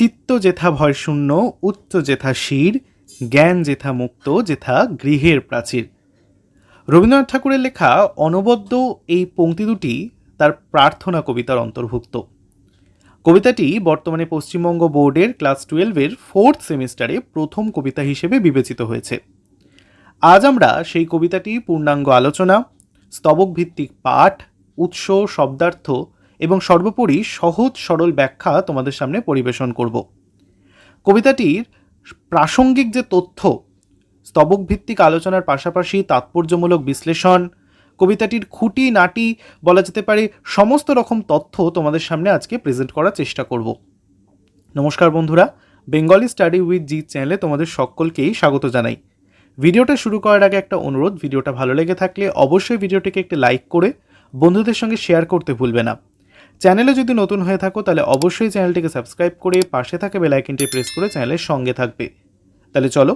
চিত্ত যেথা ভয়শূন্য উচ্চ যেথা শির, জ্ঞান যেথা মুক্ত, যেথা গৃহের প্রাচীর। রবীন্দ্রনাথ ঠাকুরের লেখা অনবদ্য এই পংক্তি দুটি তার প্রার্থনা কবিতার অন্তর্ভুক্ত। কবিতাটি বর্তমানে পশ্চিমবঙ্গ বোর্ডের ক্লাস টুয়েলভের ফোর্থ সেমিস্টারে প্রথম কবিতা হিসেবে বিবেচিত হয়েছে। আজ আমরা সেই কবিতাটি পূর্ণাঙ্গ আলোচনা স্তবক ভিত্তিক পাঠ, উৎস, শব্দার্থ এবং সর্বোপরি সহজ সরল ব্যাখ্যা তোমাদের সামনে পরিবেশন করব। কবিতাটির প্রাসঙ্গিক যে তথ্য স্তবক ভিত্তিক আলোচনার পাশাপাশি তাৎপর্যমূলক বিশ্লেষণ, কবিতাটির খুঁটি নাটি বলা যেতে পারে, সমস্ত রকম তথ্য তোমাদের সামনে আজকে প্রেজেন্ট করার চেষ্টা করব। নমস্কার বন্ধুরা বেঙ্গলি স্টাডি উইথ জি চ্যানেলে তোমাদের সকলকেই স্বাগত জানাই। ভিডিওটা শুরু করার আগে একটা অনুরোধ, ভিডিওটা ভালো লেগে থাকলে অবশ্যই ভিডিওটিকে একটি লাইক করে বন্ধুদের সঙ্গে শেয়ার করতে ভুলবে না। চ্যানেলে যদি নতুন হয়ে থাকো, তাহলে অবশ্যই চ্যানেলটিকে সাবস্ক্রাইব করে পাশে থাকা বেলাইকিনটি প্রেস করে চ্যানেলের সঙ্গে থাকবে। তাহলে চলো,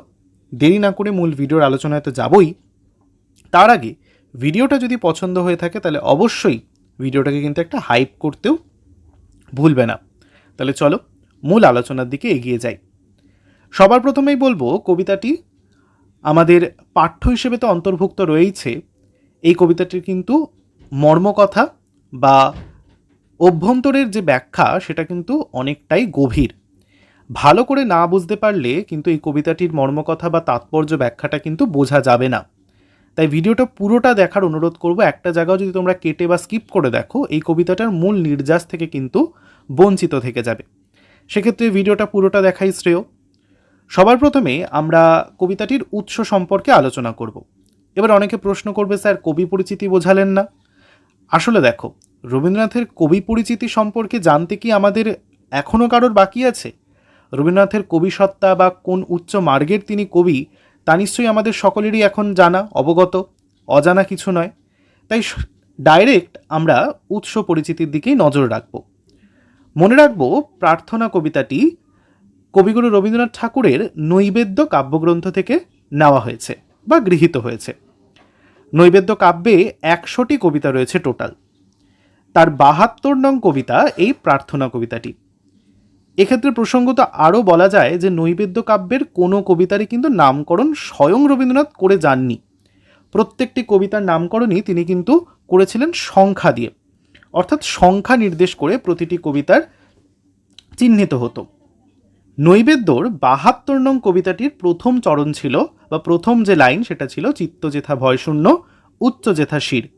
দেরি না করে মূল ভিডিওর আলোচনায় তো যাবই। তার আগে, ভিডিওটা যদি পছন্দ হয়ে থাকে, তাহলে অবশ্যই ভিডিওটাকে কিন্তু একটা হাইপ করতেও ভুলবে না। তাহলে চলো, মূল আলোচনার দিকে এগিয়ে যাই। সবার প্রথমেই বলব, কবিতাটি আমাদের পাঠ্য হিসেবে তো অন্তর্ভুক্ত রয়েইছে। এই কবিতাটির কিন্তু মর্মকথা বা অভ্যন্তরের যে ব্যাখ্যা, সেটা কিন্তু অনেকটাই গভীর। ভালো করে না বুঝতে পারলে কিন্তু এই কবিতাটির মর্মকথা বা তাৎপর্য ব্যাখ্যাটা কিন্তু বোঝা যাবে না। তাই ভিডিওটা পুরোটা দেখার অনুরোধ করব, একটা জায়গাও যদি তোমরা কেটে বা স্কিপ করে দেখো, এই কবিতাটার মূল নির্যাস থেকে কিন্তু বঞ্চিত থেকে যাবে। সেক্ষেত্রে ভিডিওটা পুরোটা দেখাই শ্রেয়। সবার প্রথমে আমরা কবিতাটির উৎস সম্পর্কে আলোচনা করব। এবার অনেকে প্রশ্ন করবে, স্যার, কবি পরিচিতি বোঝালেন না? আসলে দেখো রবীন্দ্রনাথের কবি পরিচিতি সম্পর্কে জানতে কি আমাদের এখনও কারোর বাকি আছে? রবীন্দ্রনাথের কবি সত্তা বা কোন উচ্চ মার্গের তিনি কবি, তা নিশ্চয়ই আমাদের সকলেরই এখন জানা, অবগত, অজানা কিছু নয়। তাই ডাইরেক্ট আমরা উৎস পরিচিতির দিকেই নজর রাখব। মনে রাখব, প্রার্থনা কবিতাটি কবিগুরু রবীন্দ্রনাথ ঠাকুরের নৈবেদ্য কাব্যগ্রন্থ থেকে নেওয়া হয়েছে বা গৃহীত হয়েছে। নৈবেদ্য কাব্যে একশোটি কবিতা রয়েছে টোটাল। তার বাহাত্তর নং কবিতা এই প্রার্থনা কবিতাটি। এক্ষেত্রে প্রসঙ্গত আরও বলা যায় যে নৈবেদ্য কাব্যের কোনো কবিতারই কিন্তু নামকরণ স্বয়ং রবীন্দ্রনাথ করে যাননি। প্রত্যেকটি কবিতার নামকরণই তিনি কিন্তু করেছিলেন সংখ্যা দিয়ে। অর্থাৎ সংখ্যা নির্দেশ করে প্রতিটি কবিতার চিহ্নিত হতো। নৈবেদ্যর বাহাত্তর নং কবিতাটির প্রথম চরণ ছিল বা প্রথম যে লাইন সেটা ছিল চিত্ত যেথা ভয়শূন্য উচ্চ যেথা শির।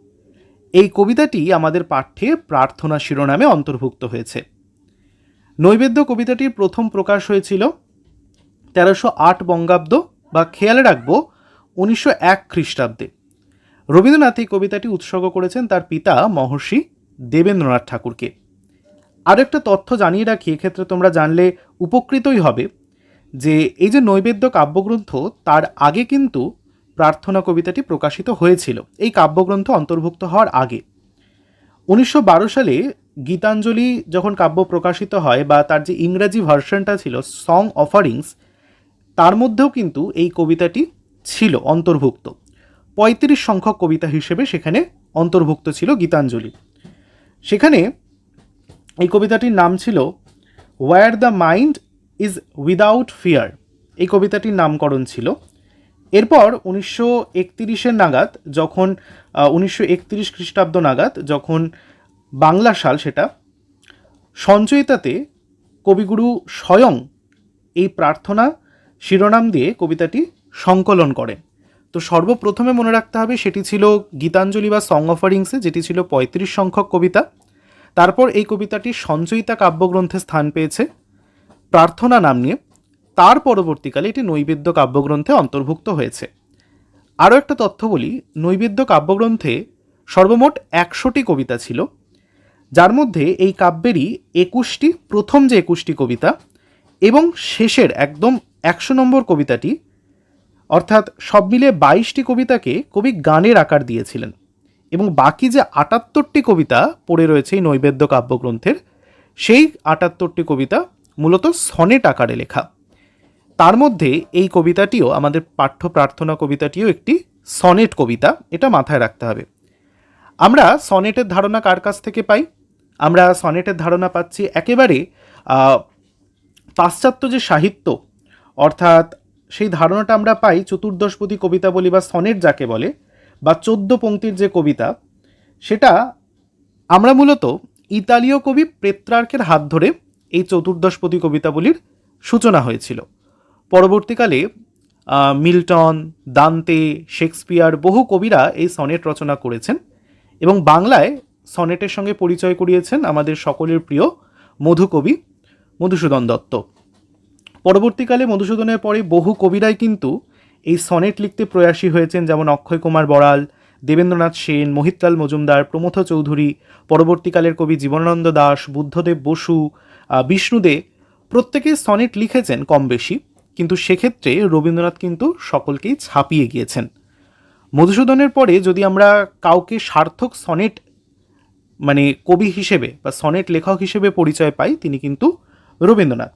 এই কবিতাটি আমাদের পাঠ্যে প্রার্থনা শিরোনামে অন্তর্ভুক্ত হয়েছে। নৈবেদ্য কবিতাটির প্রথম প্রকাশ হয়েছিল তেরোশো আট বঙ্গাব্দ বা খেয়াল রাখব উনিশশো এক খ্রিস্টাব্দে। রবীন্দ্রনাথ এই কবিতাটি উৎসর্গ করেছেন তার পিতা মহর্ষি দেবেন্দ্রনাথ ঠাকুরকে। আর একটা তথ্য জানিয়ে রাখি, এক্ষেত্রে তোমরা জানলে উপকৃতই হবে যে, এই যে নৈবেদ্য কাব্যগ্রন্থ, তার আগে কিন্তু প্রার্থনা কবিতাটি প্রকাশিত হয়েছিল। এই কাব্যগ্রন্থ অন্তর্ভুক্ত হওয়ার আগে। উনিশশো বারো সালে গীতাঞ্জলি যখন কাব্য প্রকাশিত হয় বা তার যে ইংরাজি ভার্সনটা ছিল সং অফারিংস তার মধ্যেও কিন্তু এই কবিতাটি ছিল অন্তর্ভুক্ত। পঁয়ত্রিশ সংখ্যক কবিতা হিসেবে সেখানে অন্তর্ভুক্ত ছিল গীতাঞ্জলি। সেখানে এই কবিতাটির নাম ছিল where the mind is without fear এই কবিতাটির নামকরণ ছিল এরপর উনিশশো একতিরিশের নাগাদ যখন উনিশশো একতিরিশ খ্রিস্টাব্দ নাগাদ যখন বাংলা সাল সেটা, সঞ্চয়িতাতে কবিগুরু স্বয়ং এই প্রার্থনা শিরোনাম দিয়ে কবিতাটি সংকলন করেন। তো সর্বপ্রথমে মনে রাখতে হবে সেটি ছিল গীতাঞ্জলি বা সং অফারিংসে যেটি ছিল পঁয়ত্রিশ সংখ্যক কবিতা। তারপর এই কবিতাটি সঞ্চয়িতা কাব্যগ্রন্থে স্থান পেয়েছে। প্রার্থনা নাম নিয়ে। তার পরবর্তীকালে এটি নৈবেদ্য কাব্যগ্রন্থে অন্তর্ভুক্ত হয়েছে। আরও একটা তথ্য বলি, নৈবেদ্য কাব্যগ্রন্থে সর্বমোট একশোটি কবিতা ছিল, যার মধ্যে এই কাব্যেরই একুশটি, প্রথম যে একুশটি কবিতা এবং শেষের একদম একশো নম্বর কবিতাটি, অর্থাৎ সব মিলে বাইশটি কবিতাকে কবি গানের আকার দিয়েছিলেন এবং বাকি যে আটাত্তরটি কবিতা পড়ে রয়েছে এই নৈবেদ্য কাব্যগ্রন্থের, সেই আটাত্তরটি কবিতা মূলত সনেট আকারে লেখা। তার মধ্যে এই কবিতাটিও, আমাদের পাঠ্য প্রার্থনা কবিতাটিও একটি সনেট কবিতা, এটা মাথায় রাখতে হবে। আমরা সনেটের ধারণা কার কাছ থেকে পাই? আমরা সনেটের ধারণা পাচ্ছি একেবারে পাশ্চাত্য যে সাহিত্য, অর্থাৎ সেই ধারণাটা আমরা পাই চতুর্দশপতি কবিতা বলি বা সনেট যাকে বলে, বা চোদ্দ পঙ্ক্তির যে কবিতা, সেটা আমরা মূলত ইতালীয় কবি প্রেত্রার্কের হাত ধরে এই চতুর্দশপতি কবিতাবলির সূচনা হয়েছিল। পরবর্তীকালে মিল্টন, দান্তে, শেক্সপিয়ার বহু কবিরা এই সনেট রচনা করেছেন এবং বাংলায় সনেটের সঙ্গে পরিচয় করিয়েছেন আমাদের সকলের প্রিয় মধুকবি মধুসূদন দত্ত। পরবর্তীকালে মধুসূদনের পরে বহু কবিরাই কিন্তু এই সনেট লিখতে প্রয়াসী হয়েছেন, যেমন অক্ষয় কুমার বড়াল, দেবেন্দ্রনাথ সেন, মোহিতলাল মজুমদার প্রমথ চৌধুরী, পরবর্তীকালের কবি জীবনানন্দ দাস, বুদ্ধদেব বসু বিষ্ণুদে প্রত্যেকেই সনেট লিখেছেন কম বেশি কিন্তু সেক্ষেত্রে রবীন্দ্রনাথ কিন্তু সকলকেই ছাপিয়ে গিয়েছেন। মধুসূদনের পরে যদি আমরা কাউকে সার্থক সনেট মানে কবি হিসেবে বা সনেট লেখক হিসেবে পরিচয় পাই, তিনি কিন্তু রবীন্দ্রনাথ।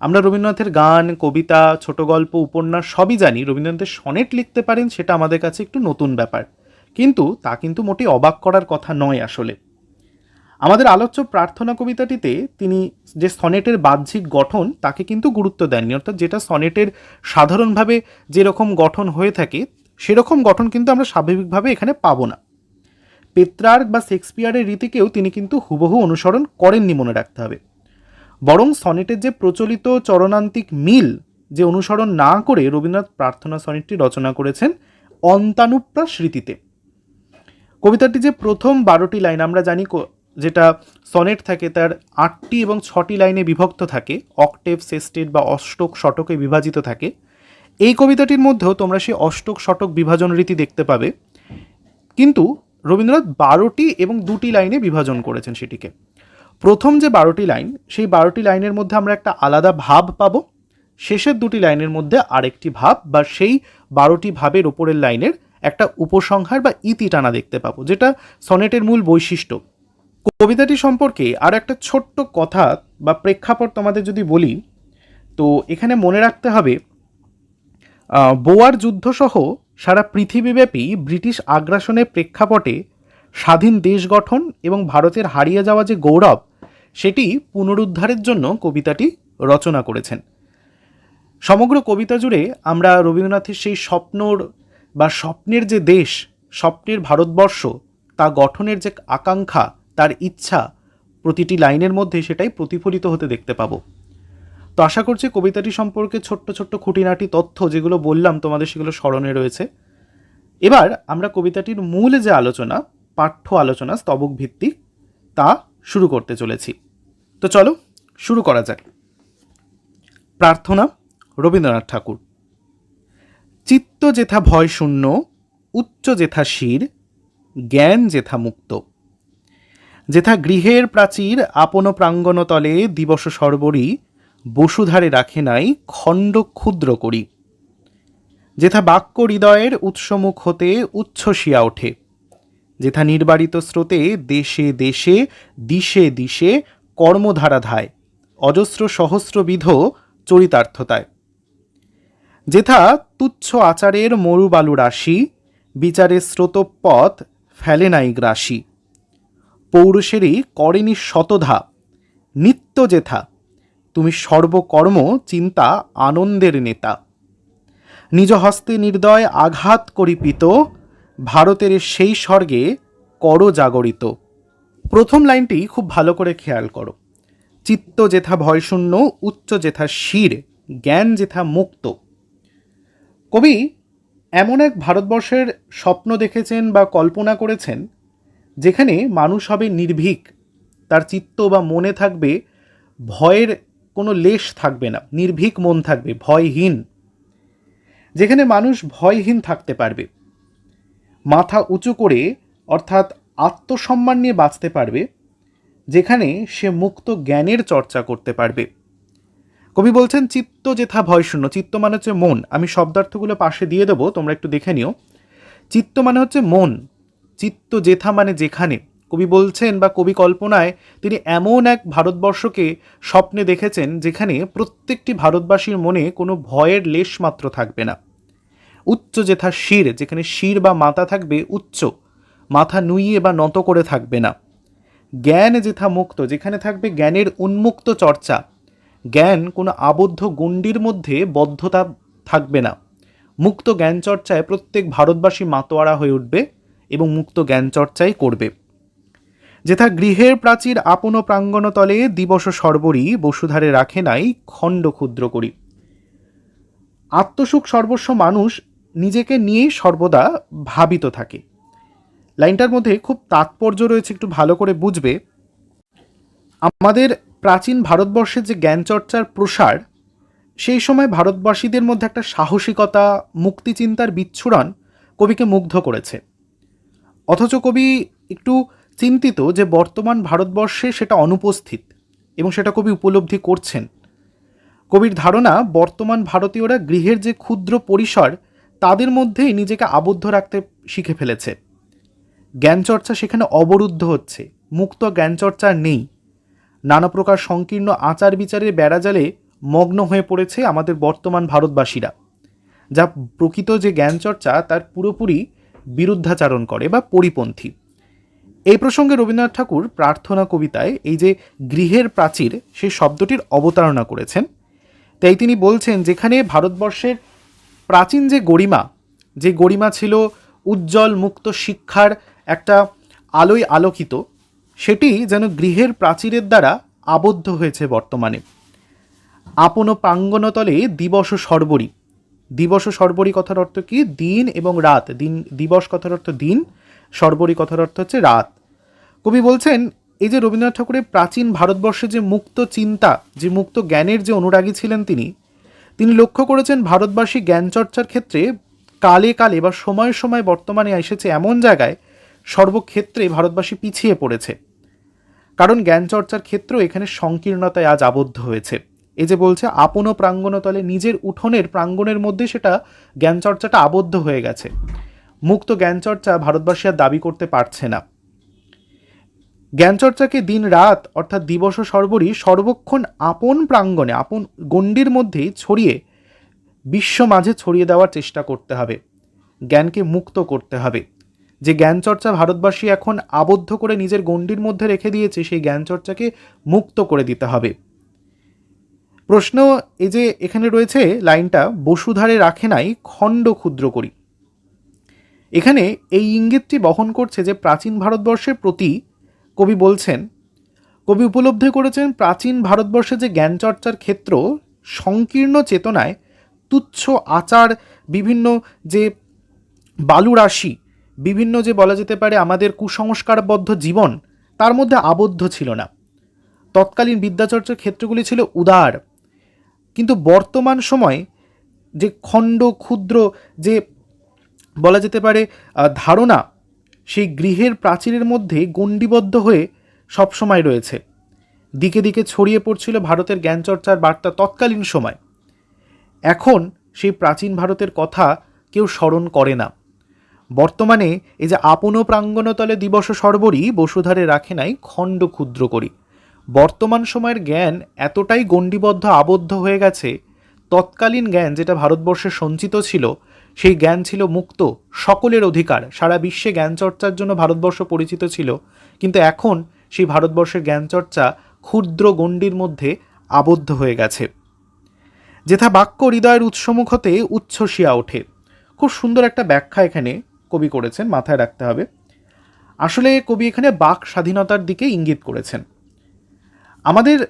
আমরা রবীন্দ্রনাথের গান, কবিতা, ছোট গল্প, উপন্যাস সবই জানি। রবীন্দ্রনাথের সনেট লিখতে পারেন, সেটা আমাদের কাছে একটু নতুন ব্যাপার। কিন্তু তা কিন্তু মোটেই অবাক করার কথা নয় আসলে। আমাদের আলোচ্য প্রার্থনা কবিতাটিতে তিনি যে সনেটের বাহ্যিক গঠন, তাকে কিন্তু গুরুত্ব দেননি। অর্থাৎ যেটা সনেটের সাধারণভাবে যেরকম গঠন হয়ে থাকে, সেরকম গঠন কিন্তু আমরা স্বাভাবিকভাবে এখানে পাবো না। পেত্রার্ক বা শেক্সপিয়ারের রীতিকেও তিনি কিন্তু হুবহু অনুসরণ করেননি মনে রাখতে হবে। বরং সনেটের যে প্রচলিত চরণান্তিক মিল, যে অনুসরণ না করে রবীন্দ্রনাথ প্রার্থনা সনেটটি রচনা করেছেন অন্তানুপ্রাস স্মৃতিতে কবিতাটি যে প্রথম বারোটি লাইন, আমরা জানি যেটা সনেট থাকে তার আটটি এবং ছটি লাইনে বিভক্ত থাকে, অক্টেভ সেস্টেট বা অষ্টক শটকে বিভাজিত থাকে। এই কবিতাটির মধ্যেও তোমরা সেই অষ্টক শটক বিভাজন রীতি দেখতে পাবে। কিন্তু রবীন্দ্রনাথ বারোটি এবং দুটি লাইনে বিভাজন করেছেন সেটিকে। প্রথম যে বারোটি লাইন, সেই বারোটি লাইনের মধ্যে আমরা একটা আলাদা ভাব পাবো। শেষের দুটি লাইনের মধ্যে আরেকটি ভাব বা সেই বারোটি ভাবের ওপরের লাইনের একটা উপসংহার বা ইতি টানা দেখতে পাবো, যেটা সনেটের মূল বৈশিষ্ট্য। কবিতাটি সম্পর্কে আর একটা ছোট্ট কথা বা প্রেক্ষাপট তোমাদের যদি বলি, তো এখানে মনে রাখতে হবে বোয়ার যুদ্ধসহ সারা পৃথিবীব্যাপী ব্রিটিশ আগ্রাসনের প্রেক্ষাপটে স্বাধীন দেশ গঠন এবং ভারতের হারিয়ে যাওয়া যে গৌরব, সেটি পুনরুদ্ধারের জন্য কবিতাটি রচনা করেছেন। সমগ্র কবিতা জুড়ে আমরা রবীন্দ্রনাথের সেই স্বপ্নর বা স্বপ্নের যে দেশ, স্বপ্নের ভারতবর্ষ, তা গঠনের যে আকাঙ্ক্ষা তার ইচ্ছা প্রতিটি লাইনের মধ্যে সেটাই প্রতিফলিত হতে দেখতে পাবো। তো আশা করছি কবিতাটি সম্পর্কে ছোট্ট ছোট্ট খুঁটিনাটি তথ্য যেগুলো বললাম তোমাদের সেগুলো স্মরণে রয়েছে। এবার আমরা কবিতাটির মূল যে আলোচনা, পাঠ্য আলোচনা, স্তবক ভিত্তিক তা শুরু করতে চলেছি। তো চলো শুরু করা যাক। প্রার্থনা, রবীন্দ্রনাথ ঠাকুর। চিত্ত যেথা ভয় শূন্য, উচ্চ যেথা শির, জ্ঞান যেথা মুক্ত। যেথা গৃহের প্রাচীর আপন প্রাঙ্গণতলে দিবস সর্বরী বসুধারে রাখে নাই খণ্ড ক্ষুদ্র করি। যেথা বাক্য হৃদয়ের উৎসমুখ হতে উচ্ছ্বসিয়া ওঠে। যেথা নির্বারিত স্রোতে দেশে দেশে, দিশে দিশে কর্মধারা ধায়, অজস্র সহস্রবিধ চরিতার্থতায়। যেথা তুচ্ছ আচারের মরুবালু রাশি, বিচারের স্রোতপথ ফেলে নাই গ্রাসী। পৌরুষেরই করেনি শতধা নিত্য যেথা তুমি সর্বকর্ম, চিন্তা, আনন্দের নেতা। নিজ হস্তে নির্দয় আঘাত করিপিত, ভারতের সেই স্বর্গে কর জাগরিত। প্রথম লাইনটি খুব ভালো করে খেয়াল করো। চিত্ত যেথা ভয়শূন্য উচ্চ যেথা শির জ্ঞান যেথা মুক্ত। কবি এমন এক ভারতবর্ষের স্বপ্ন দেখেছেন বা কল্পনা করেছেন যেখানে মানুষ হবে নির্ভীক, তার চিত্ত বা মনে থাকবে, ভয়ের কোনো লেশ থাকবে না, নির্ভীক মন থাকবে, ভয়হীন। যেখানে মানুষ ভয়হীন থাকতে পারবে, মাথা উঁচু করে, অর্থাৎ আত্মসম্মান নিয়ে বাঁচতে পারবে, যেখানে সে মুক্ত জ্ঞানের চর্চা করতে পারবে। কবি বলছেন, চিত্ত যেথা ভয়শূন্য, চিত্ত মানে হচ্ছে মন। আমি শব্দার্থগুলো পাশে দিয়ে দেবো, তোমরা একটু দেখে নিও। চিত্ত মানে হচ্ছে মন। চিত্ত যেথা মানে যেখানে। কবি বলছেন বা কবি কল্পনায় তিনি এমন এক ভারতবর্ষকে স্বপ্নে দেখেছেন যেখানে প্রত্যেকটি ভারতবাসীর মনে কোনো ভয়ের লেশ মাত্র থাকবে না। উচ্চ যেথা শির, যেখানে শির বা মাথা থাকবে উচ্চ, মাথা নুইয়ে বা নত করে থাকবে না। জ্ঞান যেথা মুক্ত, যেখানে থাকবে জ্ঞানের উন্মুক্ত চর্চা। জ্ঞান কোনো আবদ্ধ গণ্ডির মধ্যে বদ্ধতা থাকবে না। মুক্ত জ্ঞান চর্চায় প্রত্যেক ভারতবাসী মাতোয়ারা হয়ে উঠবে। এবং মুক্ত জ্ঞান চর্চাই করবে। যেথা গৃহের প্রাচীর আপন প্রাঙ্গণতলে দিবস সর্বরী বসুধারে রাখে নাই খণ্ড ক্ষুদ্র করি। আত্মসুখ সর্বস্ব মানুষ নিজেকে নিয়েই সর্বদা ভাবিত থাকে। লাইনটার মধ্যে খুব তাৎপর্য রয়েছে একটু ভালো করে বুঝবে। আমাদের প্রাচীন ভারতবর্ষের যে জ্ঞানচর্চার প্রসার, সেই সময় ভারতবাসীদের মধ্যে একটা সাহসিকতা, মুক্তিচিন্তার বিচ্ছুরণ কবিকে মুগ্ধ করেছে। অথচ কবি একটু চিন্তিত যে বর্তমান ভারতবর্ষে সেটা অনুপস্থিত এবং সেটা কবি উপলব্ধি করছেন। কবির ধারণা, বর্তমান ভারতীয়রা গৃহের যে ক্ষুদ্র পরিসর, তাদের মধ্যেই নিজেকে আবদ্ধ রাখতে শিখে ফেলেছে। জ্ঞানচর্চা সেখানে অবরুদ্ধ হচ্ছে, মুক্ত জ্ঞানচর্চা নেই। নানা প্রকার সংকীর্ণ আচার বিচারের বেড়াজালে মগ্ন হয়ে পড়েছে আমাদের বর্তমান ভারতবাসীরা। যা প্রকৃত যে জ্ঞানচর্চা, তার পুরোপুরি বিরুদ্ধাচারণ করে বা পরিপন্থী। এই প্রসঙ্গে রবীন্দ্রনাথ ঠাকুর প্রার্থনা কবিতায় এই যে গৃহের প্রাচীর সেই শব্দটির অবতারণা করেছেন। তাই তিনি বলছেন, যেখানে ভারতবর্ষের প্রাচীন যে গরিমা যে গরিমা ছিল উজ্জ্বল মুক্ত শিক্ষার একটা আলোয় আলোকিত, সেটি যেন গৃহের প্রাচীরের দ্বারা আবদ্ধ হয়েছে বর্তমানে। আপন প্রাঙ্গণতলে দিবস সর্বরী দিবস সর্বরী কথার অর্থ কি? দিন এবং রাত। দিন, দিবস কথার অর্থ দিন, সর্বরী কথার অর্থ হচ্ছে রাত। কবি বলছেন, এই যে রবীন্দ্রনাথ ঠাকুরের প্রাচীন ভারতবর্ষে যে মুক্ত চিন্তা, যে মুক্ত জ্ঞানের যে অনুরাগী ছিলেন তিনি তিনি লক্ষ্য করেছেন ভারতবাসী জ্ঞান চর্চার ক্ষেত্রে কালে কালে বা সময়ে সময় বর্তমানে এসেছে এমন জায়গায় সর্বক্ষেত্রে ভারতবাসী পিছিয়ে পড়েছে। কারণ জ্ঞান চর্চার ক্ষেত্র এখানে সংকীর্ণতায় আজ আবদ্ধ হয়েছে। এই যে বলছে, আপন প্রাঙ্গণতলে নিজের উঠোনের প্রাঙ্গণের মধ্যে সেটা জ্ঞানচর্চাটা আবদ্ধ হয়ে গেছে। মুক্ত জ্ঞানচর্চা ভারতবাসী আর দাবি করতে পারছে না। জ্ঞানচর্চাকে দিন রাত, অর্থাৎ দিবস সর্বরই সর্বক্ষণ আপন প্রাঙ্গণে, আপন গণ্ডির মধ্যেই ছড়িয়ে, বিশ্ব মাঝে ছড়িয়ে দেওয়ার চেষ্টা করতে হবে। জ্ঞানকে মুক্ত করতে হবে। যে জ্ঞানচর্চা ভারতবাসী এখন আবদ্ধ করে নিজের গণ্ডির মধ্যে রেখে দিয়েছে, সেই জ্ঞানচর্চাকে মুক্ত করে দিতে হবে। প্রশ্ন এই যে এখানে রয়েছে লাইনটা, বসুধারে রাখে নাই, খণ্ড ক্ষুদ্র করি। এখানে এই ইঙ্গিতটি বহন করছে যে প্রাচীন ভারতবর্ষের প্রতি কবি বলছেন, কবি উপলব্ধি করেছেন প্রাচীন ভারতবর্ষে যে জ্ঞানচর্চার ক্ষেত্র, সংকীর্ণ চেতনায় তুচ্ছ আচার, বিভিন্ন যে বালুরাশি বিভিন্ন যে বলা যেতে পারে আমাদের কুসংস্কারবদ্ধ জীবন, তার মধ্যে আবদ্ধ ছিল না। তৎকালীন বিদ্যাচর্চার ক্ষেত্রগুলি ছিল উদার কিন্তু বর্তমান সময়ে যে খণ্ড, ক্ষুদ্র, যে বলা যেতে পারে ধারণা, সেই গৃহের প্রাচীরের মধ্যে গণ্ডিবদ্ধ হয়ে সবসময় রয়েছে। দিকে দিকে ছড়িয়ে পড়ছিল ভারতের জ্ঞানচর্চার বার্তা তৎকালীন সময়। এখন সেই প্রাচীন ভারতের কথা কেউ স্মরণ করে না। বর্তমানে এই যে আপন প্রাঙ্গণতলে দিবস সর্বরই বসুধারে রাখে নাই খণ্ড, ক্ষুদ্র করি। বর্তমান সময়ের জ্ঞান এতটাই গণ্ডিবদ্ধ আবদ্ধ হয়ে গেছে, তৎকালীন জ্ঞান যেটা ভারতবর্ষে সঞ্চিত ছিল, সেই জ্ঞান ছিল মুক্ত, সকলের অধিকার। সারা বিশ্বে জ্ঞান চর্চার জন্য ভারতবর্ষ পরিচিত ছিল, কিন্তু এখন সেই ভারতবর্ষের জ্ঞান চর্চা ক্ষুদ্র গণ্ডির মধ্যে আবদ্ধ হয়ে গেছে। যেথা বাক্য হৃদয়ের উৎসমুখ হতে উচ্ছ্বসিয়া ওঠে। খুব সুন্দর একটা ব্যাখ্যা এখানে কবি করেছেন, মাথায় রাখতে হবে। আসলে কবি এখানে বাক স্বাধীনতার দিকে ইঙ্গিত করেছেন। আমাদের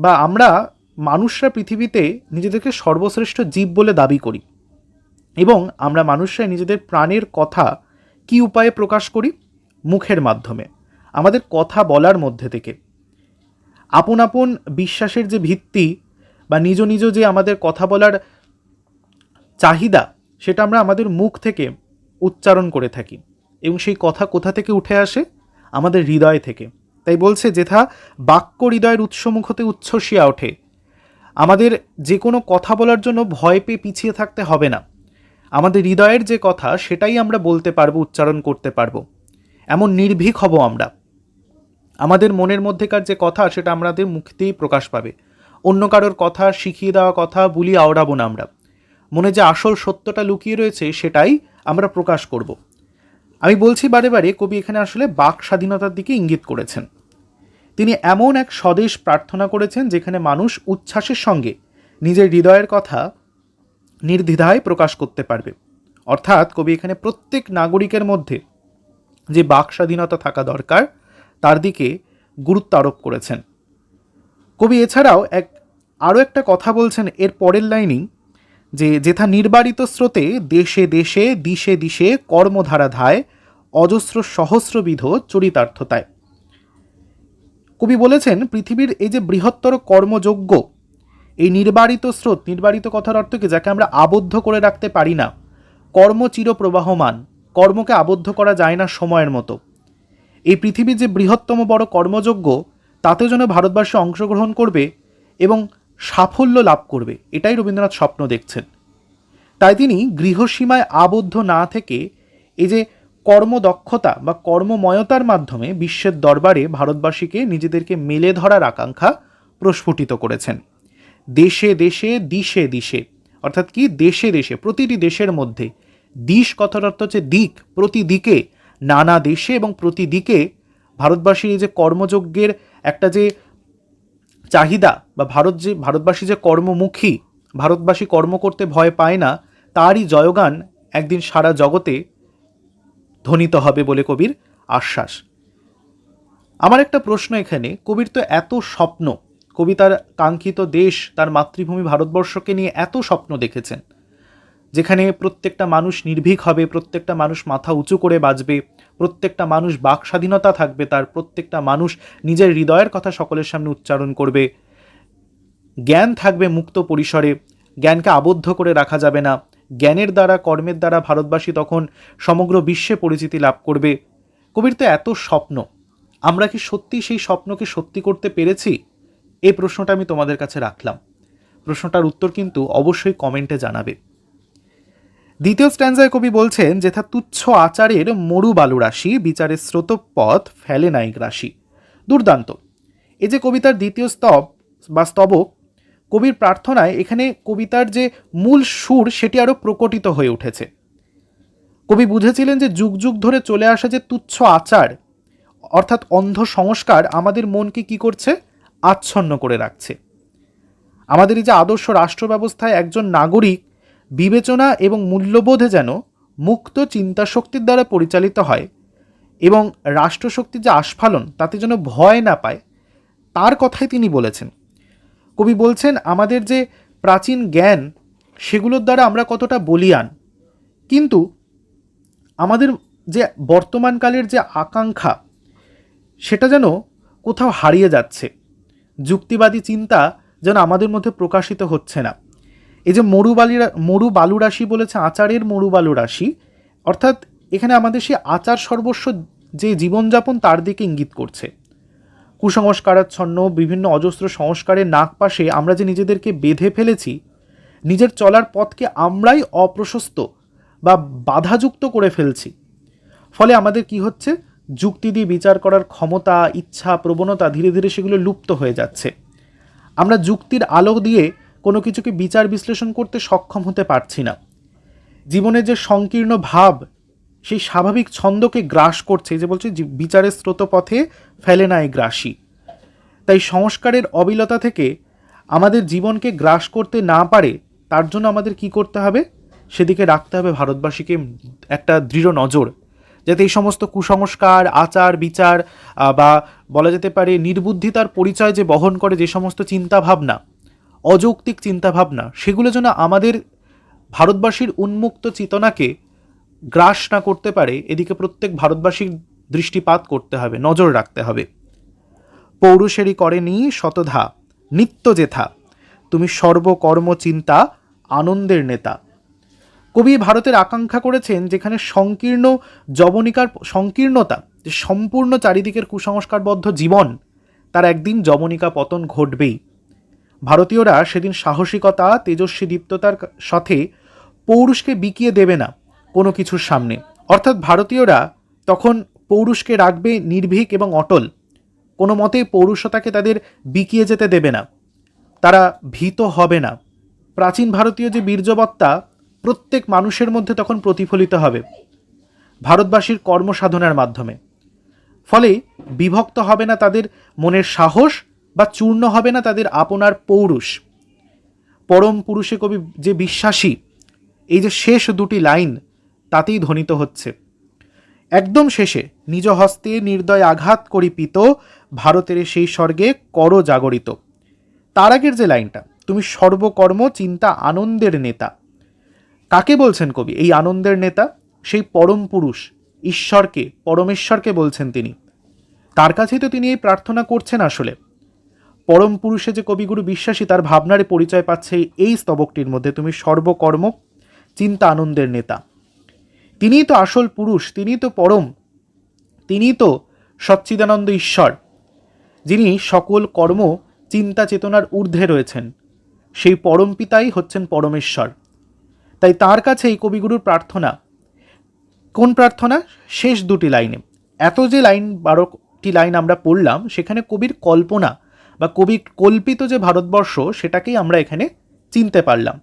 বা আমরা মানুষরা পৃথিবীতে নিজেদেরকে সর্বশ্রেষ্ঠ জীব বলে দাবি করি এবং আমরা মানুষরাই নিজেদের প্রাণের কথা কি উপায়ে প্রকাশ করি? মুখের মাধ্যমে। আমাদের কথা বলার মধ্যে থেকে। আপন আপন বিশ্বাসের যে ভিত্তি বা নিজ নিজ যে আমাদের কথা বলার চাহিদা, সেটা আমরা আমাদের মুখ থেকে উচ্চারণ করে থাকি এবং সেই কথা কোথা থেকে উঠে আসে? আমাদের হৃদয় থেকে। তাই বলছে, যেথা বাক্য হৃদয়ের উৎসমুখ হতে উচ্ছ্বসিয়া ওঠে, আমাদের যে কোনো কথা বলার জন্য ভয় পেয়ে পিছিয়ে থাকতে হবে না। আমাদের হৃদয়ের যে কথা, সেটাই আমরা বলতে পারব, উচ্চারণ করতে পারব। এমন নির্ভীক হব আমরা। আমাদের মনের মধ্যেকার যে কথা, সেটা আমাদের মুখতেই প্রকাশ পাবে। অন্য কারোর কথা, শিখিয়ে দেওয়া কথা বুলি আওড়াবো না আমরা। মনে যে আসল সত্যটা লুকিয়ে রয়েছে, সেটাই আমরা প্রকাশ করব। আমি বলছি বারে বারে কবি এখানে আসলে বাক স্বাধীনতার দিকে ইঙ্গিত করেছেন। তিনি এমন এক স্বদেশ প্রার্থনা করেছেন যেখানে মানুষ উচ্ছ্বাসের সঙ্গে নিজের হৃদয়ের কথা নির্দ্বিধায় প্রকাশ করতে পারবে। অর্থাৎ কবি এখানে প্রত্যেক নাগরিকের মধ্যে যে বাক স্বাধীনতা থাকা দরকার, তার দিকে গুরুত্ব আরোপ করেছেন। কবি এছাড়াও এক, আরও একটা কথা বলছেন এর পরের লাইনেই যে যেথা নির্বারিত স্রোতে দেশে দেশে, দিশে দিশে কর্মধারা ধায়, অজস্র সহস্রবিধ চরিতার্থতায়। কবি বলেছেন, পৃথিবীর এই যে বৃহত্তর কর্মযোগ্য এই নির্বারিত স্রোত, নির্বারিত কথার অর্থ কি? যাকে আমরা আবদ্ধ করে রাখতে পারি না। কর্ম চির প্রবাহমান কর্মকে আবদ্ধ করা যায় না সময়ের মতো। এই পৃথিবীর যে বৃহত্তম বড় কর্মযোগ্য তাতে যেন ভারতবর্ষে অংশগ্রহণ করবে এবং সাফল্য লাভ করবে, এটাই রবীন্দ্রনাথ স্বপ্ন দেখছেন। তাই তিনি গৃহসীমায় আবদ্ধ না থেকে এই যে কর্মদক্ষতা বা কর্মময়তার মাধ্যমে বিশ্বের দরবারে ভারতবাসীকে নিজেদেরকে মেলে ধরার আকাঙ্ক্ষা প্রস্ফুটিত করেছেন। দেশে দেশে, দিশে দিশে, অর্থাৎ কি দেশে দেশে, প্রতিটি দেশের মধ্যে দিশ কথার অর্থ হচ্ছে দিক প্রতি দিকে নানা দেশে এবং প্রতিদিকে ভারতবাসীর এই যে কর্মযজ্ঞের একটা যে চাহিদা বা ভারত যে, ভারতবাসী যে কর্মমুখী, ভারতবাসী কর্ম করতে ভয় পায় না, তারই জয়গান একদিন সারা জগতে ধ্বনিত হবে বলে কবির আশ্বাস। আমার একটা প্রশ্ন এখানে, কবির তো এত স্বপ্ন, কবি তার কাঙ্ক্ষিত দেশ, তার মাতৃভূমি ভারতবর্ষকে নিয়ে এত স্বপ্ন দেখেছেন, যেখানে প্রত্যেকটা মানুষ নির্ভীক হবে, প্রত্যেকটা মানুষ মাথা উঁচু করে বাঁচবে প্রত্যেকটা মানুষ বাক স্বাধীনতা থাকবে, তার প্রত্যেকটা মানুষ নিজের হৃদয়ের কথা সকলের সামনে উচ্চারণ করবে। জ্ঞান থাকবে মুক্ত পরিসরে, জ্ঞানকে আবদ্ধ করে রাখা যাবে না। জ্ঞানের দ্বারা, কর্মের দ্বারা ভারতবাসী তখন সমগ্র বিশ্বে পরিচিতি লাভ করবে। কবির তো এত স্বপ্ন, আমরা কি সত্যি সেই স্বপ্নকে সত্যি করতে পেরেছি? এই প্রশ্নটা আমি তোমাদের কাছে রাখলাম। প্রশ্নটার উত্তর কিন্তু অবশ্যই কমেন্টে জানাবে। দ্বিতীয় স্ট্যান্ডায় কবি বলছেন যেথা তুচ্ছ আচারের মরু বালু রাশি, বিচারের স্রোতপথ ফেলে নাইক রাশি। দুর্দান্ত। এই যে কবিতার দ্বিতীয় স্তব বা স্তবক, কবির প্রার্থনায় এখানে কবিতার যে মূল সুর, সেটি আরও প্রকটিত হয়ে উঠেছে। কবি বুঝেছিলেন যে যুগ যুগ ধরে চলে আসা যে তুচ্ছ আচার, অর্থাৎ অন্ধ সংস্কার, আমাদের মনকে কি করছে? আচ্ছন্ন করে রাখছে। আমাদের এই যে আদর্শ রাষ্ট্র ব্যবস্থায় একজন নাগরিক বিবেচনা এবং মূল্যবোধে যেন মুক্ত চিন্তাশক্তির দ্বারা পরিচালিত হয় এবং রাষ্ট্রশক্তির যে আস্ফালন, তাতে যেন ভয় না পায়, তার কথাই তিনি বলেছেন। কবি বলছেন, আমাদের যে প্রাচীন জ্ঞান, সেগুলোর দ্বারা আমরা কতটা বলিয়ান। কিন্তু আমাদের যে বর্তমানকালের যে আকাঙ্ক্ষা, সেটা যেন কোথাও হারিয়ে যাচ্ছে। যুক্তিবাদী চিন্তা যেন আমাদের মধ্যে প্রকাশিত হচ্ছে না। এই যে মরু বালিরা, মরু বালু রাশি বলেছে, আচারের মরু বালু রাশি, অর্থাৎ এখানে আমাদের সেই আচার সর্বস্ব যে জীবনযাপন তার দিকে ইঙ্গিত করছে। কুসংস্কারাচ্ছন্ন, বিভিন্ন অজস্র সংস্কারের নাক পাশে আমরা যে নিজেদেরকে বেঁধে ফেলেছি, নিজের চলার পথকে আমরাই অপ্রশস্ত বা বাধাযুক্ত করে ফেলছি। ফলে আমাদের কি হচ্ছে? যুক্তি দিয়ে বিচার করার ক্ষমতা, ইচ্ছা, প্রবণতা ধীরে ধীরে সেগুলো লুপ্ত হয়ে যাচ্ছে। আমরা যুক্তির আলো দিয়ে কোনো কিছুকে বিচার বিশ্লেষণ করতে সক্ষম হতে পারছি না। জীবনের যে সংকীর্ণ ভাব, সেই স্বাভাবিক ছন্দকে গ্রাস করছে যে বলছে বিচারের স্রোতপথে ফেলে না নাই গ্রাসী তাই সংস্কারের অবিলতা থেকে আমাদের জীবনকে গ্রাস করতে না পারে, তার জন্য আমাদের কি করতে হবে? সেদিকে রাখতে হবে ভারতবাসীকে একটা দৃঢ় নজর, যাতে এই সমস্ত কুসংস্কার, আচার, বিচার বা বলা যেতে পারে নির্বুদ্ধিতার পরিচয় যে বহন করে যে সমস্ত চিন্তাভাবনা অযৌক্তিক চিন্তাভাবনা, সেগুলো যেন আমাদের ভারতবাসীর উন্মুক্ত চেতনাকে গ্রাস না করতে পারে, এদিকে প্রত্যেক ভারতবাসীর দৃষ্টিপাত করতে হবে, নজর রাখতে হবে। পৌরুষেরই করেনি শতধা, নিত্য জেথা তুমি সর্বকর্ম চিন্তা, আনন্দের নেতা। কবি ভারতের আকাঙ্ক্ষা করেছেন যেখানে সংকীর্ণ জবনিকার সংকীর্ণতা, যে সম্পূর্ণ চারিদিকের কুসংস্কারবদ্ধ জীবন, তার একদিন জবনিকা পতন ঘটবেই। ভারতীয়রা সেদিন সাহসিকতা, তেজস্বী দীপ্ততার সাথে পৌরুষকে বিকিয়ে দেবে না কোনো কিছুর সামনে। অর্থাৎ ভারতীয়রা তখন পৌরুষকে রাখবে নির্ভীক এবং অটল। কোনো মতে পৌরুষতাকে তাদের বিকিয়ে যেতে দেবে না। তারা ভীত হবে না। প্রাচীন ভারতীয় যে বীর্যবত্তা, প্রত্যেক মানুষের মধ্যে তখন প্রতিফলিত হবে। ভারতবাসীর কর্মসাধনার মাধ্যমে। ফলে বিভক্ত হবে না তাদের মনের সাহস বা চূর্ণ হবে না তাদের আপনার পৌরুষ। পরম পুরুষে কবি যে বিশ্বাসী, এই যে শেষ দুটি লাইন, তাতেই ধ্বনিত হচ্ছে। একদম শেষে, নিজ হস্তে নির্দয় আঘাত করি পিত ভারতের সেই স্বর্গে কর জাগরিত। তার আগের যে লাইনটা, তুমি সর্বকর্ম, চিন্তা, আনন্দের নেতা। কাকে বলছেন কবি? এই আনন্দের নেতা, সেই পরম পুরুষ, ঈশ্বরকে, পরমেশ্বরকে বলছেন তিনি। তার কাছেই তো তিনি এই প্রার্থনা করছেন আসলে। পরম পুরুষে যে কবিগুরু বিশ্বাসী, তার ভাবনারে পরিচয় পাচ্ছে এই স্তবকটির মধ্যে। তুমি সর্বকর্ম, চিন্তা আনন্দের নেতা। তিনিই তো আসল পুরুষ, তিনিই তো পরম, তিনিই তো সচ্চিদানন্দ ঈশ্বর, যিনি সকল কর্ম, চিন্তা চেতনার ঊর্ধ্বে রয়েছেন। সেই পরম পিতাই হচ্ছেন পরমেশ্বর। তাই তার কাছে এই কবিগুরুর প্রার্থনা। কোন প্রার্থনা? শেষ দুটি লাইনে। এত যে লাইন, বারোটি লাইন আমরা পড়লাম, সেখানে কবির কল্পনা বা কবি কল্পিত যে ভারতবর্ষ সেটাকেই আমরা এখানে চিনতে পারলাম।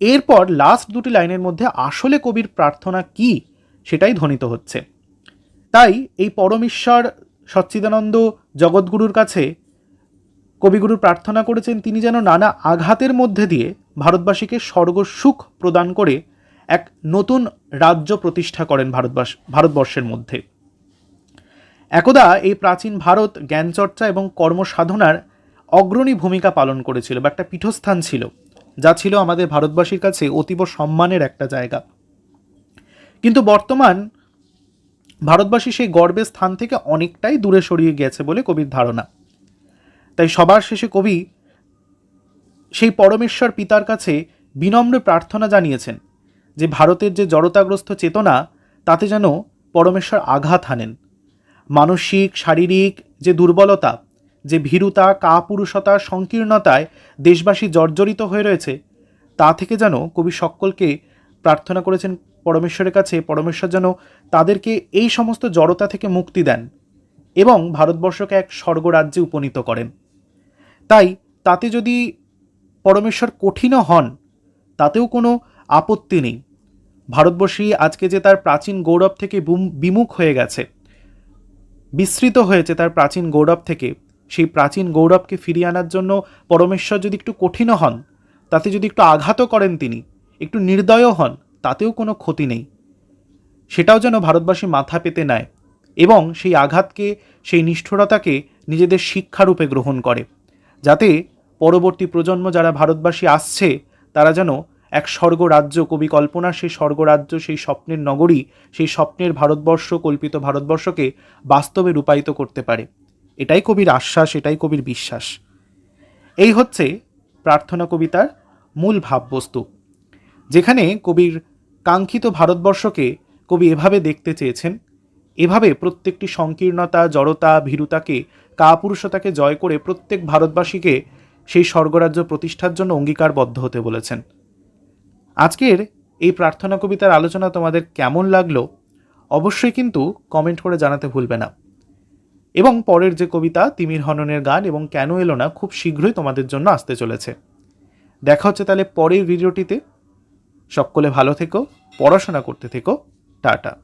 এরপর লাস্ট দুটি লাইনের মধ্যে আসলে কবির প্রার্থনা কি সেটাই ধ্বনিত হচ্ছে। তাই এই পরমেশ্বর সচ্চিদানন্দ জগৎগুরুর কাছে কবিগুরু প্রার্থনা করেছেন, তিনি যেন নানা আঘাতের মধ্যে দিয়ে ভারতবাসীকে স্বর্গ সুখ প্রদান করে এক নতুন রাজ্য প্রতিষ্ঠা করেন ভারতবাস, ভারতবর্ষের মধ্যে। একদা এই প্রাচীন ভারত জ্ঞানচর্চা এবং কর্মসাধনার অগ্রণী ভূমিকা পালন করেছিল বা একটা পীঠস্থান ছিল, যা ছিল আমাদের ভারতবাসীর কাছে অতীব সম্মানের একটা জায়গা। কিন্তু বর্তমান ভারতবাসী সেই গর্বের স্থান থেকে অনেকটাই দূরে সরিয়ে গেছে বলে কবির ধারণা। তাই সবার শেষে কবি সেই পরমেশ্বর পিতার কাছে বিনম্র প্রার্থনা জানিয়েছেন যে, ভারতের যে জড়তাগ্রস্ত চেতনা, তাতে যেন পরমেশ্বর আঘাত হানেন। মানসিক, শারীরিক যে দুর্বলতা, যে ভীরুতা কাপুরুষতা সংকীর্ণতায় দেশবাসী জর্জরিত হয়ে রয়েছে, তা থেকে যেন কবি সকলকে প্রার্থনা করেছেন পরমেশ্বরের কাছে, পরমেশ্বর যেন তাদেরকে এই সমস্ত জড়তা থেকে মুক্তি দেন এবং ভারতবর্ষকে এক স্বর্গরাজ্যে উপনীত করেন। তাই তাতে যদি পরমেশ্বর কঠিনও হন, তাতেও কোনো আপত্তি নেই। ভারতবর্ষী আজকে যে তার প্রাচীন গৌরব থেকে বিমুখ হয়ে গেছে। বিস্তৃত হয়েছে তার প্রাচীন গৌরব থেকে। সেই প্রাচীন গৌরবকে ফিরিয়ে আনার জন্য পরমেশ্বর যদি একটু কঠিনও হন, তাতে যদি একটু আঘাতও করেন তিনি, একটু নির্দয়ও হন, তাতেও কোনো ক্ষতি নেই। সেটাও যেন ভারতবাসী মাথা পেতে নেয় এবং সেই আঘাতকে, সেই নিষ্ঠুরতাকে নিজেদের শিক্ষারূপে গ্রহণ করে। যাতে পরবর্তী প্রজন্ম যারা ভারতবাসী আসছে, তারা যেন এক স্বর্গরাজ্য কবি কল্পনা, সেই স্বর্গরাজ্য, সেই স্বপ্নের নগরী, সেই স্বপ্নের ভারতবর্ষ, কল্পিত ভারতবর্ষকে বাস্তবে রূপায়িত করতে পারে। এটাই কবির আশ্বাস, এটাই কবির বিশ্বাস। এই হচ্ছে প্রার্থনা কবিতার মূল ভাববস্তু, যেখানে কবির কাঙ্ক্ষিত ভারতবর্ষকে কবি এভাবে দেখতে চেয়েছেন। এভাবে প্রত্যেকটি সংকীর্ণতা, জড়তা, ভীরুতাকে, কাপুরুষতাকে জয় করে প্রত্যেক ভারতবাসীকে সেই স্বর্গরাজ্য প্রতিষ্ঠার জন্য অঙ্গীকারবদ্ধ হতে বলেছেন। আজকের এই প্রার্থনা কবিতার আলোচনা তোমাদের কেমন লাগল অবশ্যই কিন্তু কমেন্ট করে জানাতে ভুলবে না। এবং পরের যে কবিতা, তিমির হননের গান এবং কেন এলো না, খুব শীঘ্রই তোমাদের জন্য আসতে চলেছে। দেখা হচ্ছে তাহলে পরের ভিডিওটিতে। সকলে ভালো থেকো, পড়াশোনা করতে থেকো, টাটা।